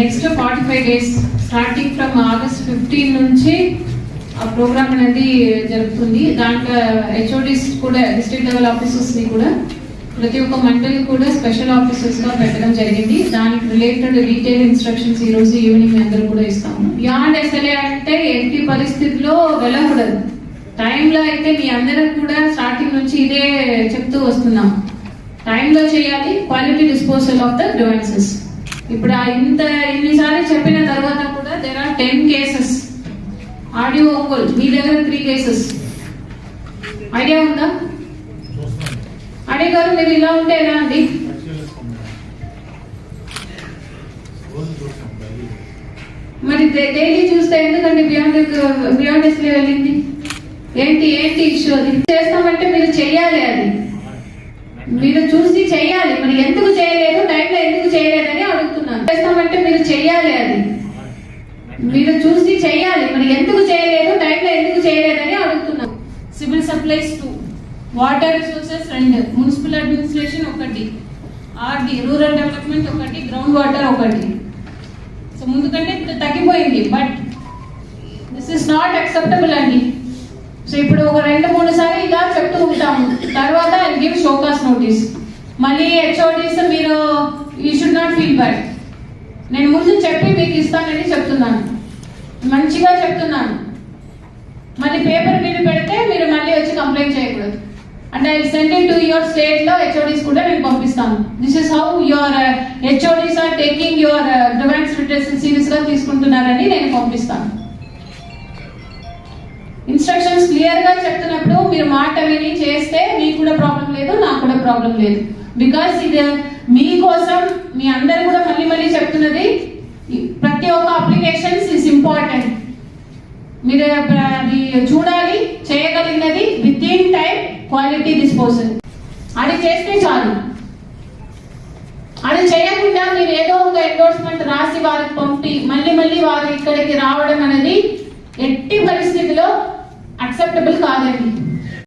Next forty five days starting from August fifteen నుంచి ఆ programme అనేది జరుగుతుంది. దాంట్లో హెచ్ఓడిస్ కూడా డిస్ట్రిక్ట్ లెవెల్ ఆఫీసర్స్ని కూడా ప్రతి ఒక్క మండలి కూడా స్పెషల్ ఆఫీసర్స్గా పెట్టడం జరిగింది. దానికి రిలేటెడ్ డీటెయిల్ ఇన్స్ట్రక్షన్స్ ఈ రోజు ఈవినింగ్ అందరూ కూడా ఇస్తాము. బియాండ్ ఎస్ఎల్ఏ అంటే ఎట్టి పరిస్థితిలో వెళ్ళకూడదు. టైంలో అయితే మీ అందరికి కూడా స్టార్టింగ్ నుంచి ఇదే చెప్తూ వస్తున్నాం. టైంలో చేయాలి quality disposal of the devices ఇప్పుడు ఆ ఇంత ఇన్నిసార్లు చెప్పిన తర్వాత కూడా there are ten cases audio Ongole మీ దగ్గర త్రీ కేసెస్ ఐడియా ఉందా? అడే గారు మీరు ఇలా ఉంటే ఎలా అండి? మరి డైలీ చూస్తే ఎందుకండి బియాండ్ బియాండ్ ఎస్లీ వెళ్ళింది ఏంటి? ఏంటి ఇష్యూ అది? చేస్తామంటే మీరు చెయ్యాలి అది. మీరు చూసి చెయ్యాలి. మరి ఎందుకు చేయలేదు? టైంలో ఎందుకు చేయలేదు చేస్తామంటే మీరు చెయ్యాలి అది. మీరు చూసి చెయ్యాలి. మరి ఎందుకు చేయలేదు? టైంలో ఎందుకు చేయలేదని అడుగుతున్నాం. Civil supplies to water resources రెండు మున్సిపల్ అడ్మినిస్ట్రేషన్ ఒకటి ఆర్డి రూరల్ డెవలప్మెంట్ ఒకటి గ్రౌండ్ వాటర్ ఒకటి. సో ముందు కంటే ఇప్పుడు తగ్గిపోయింది but this is not acceptable అండి. సో ఇప్పుడు ఒక రెండు మూడు సార్లు ఇలా చెప్తూ ఉంటాము. తర్వాత I give show cause notice. మళ్ళీ హెచ్ఓడిస్ మీరు you should not feel bad నేను ముందు చెప్పి మీకు ఇస్తానని చెప్తున్నాను. మంచిగా చెప్తున్నాను. మళ్ళీ పేపర్ మీద పెడితే మీరు మళ్ళీ వచ్చి కంప్లైంట్ చేయకూడదు. అంటే I send it to your స్టేట్లో హెచ్ఓడిస్ కూడా నేను పంపిస్తాను. This is how your HODs are taking your demands return సీరియస్గా తీసుకుంటున్నారని నేను పంపిస్తాను. ఇన్స్ట్రక్షన్స్ క్లియర్గా చెప్తున్నప్పుడు మీరు మాట విని చేస్తే మీకు కూడా ప్రాబ్లం లేదు నాకు కూడా ప్రాబ్లం లేదు. బికాస్ ఇది మీకోసం మీ అందరు కూడా మళ్ళీ మళ్ళీ చెప్తున్నది ప్రతి ఒక్క అప్లికేషన్స్ ఇస్ ఇంపార్టెంట్ మీరు అది చూడాలి చేయగలిగినది with in time quality disposal అది చేస్తే చాలు. అది చేయకుండా మీరు ఏదో ఒక ఎండోర్స్మెంట్ రాసి వారికి పంపి మళ్ళీ మళ్ళీ వారు ఇక్కడికి రావడం అనేది ఎట్టి పరిస్థితిలో అక్సెప్టబుల్ కాదండి.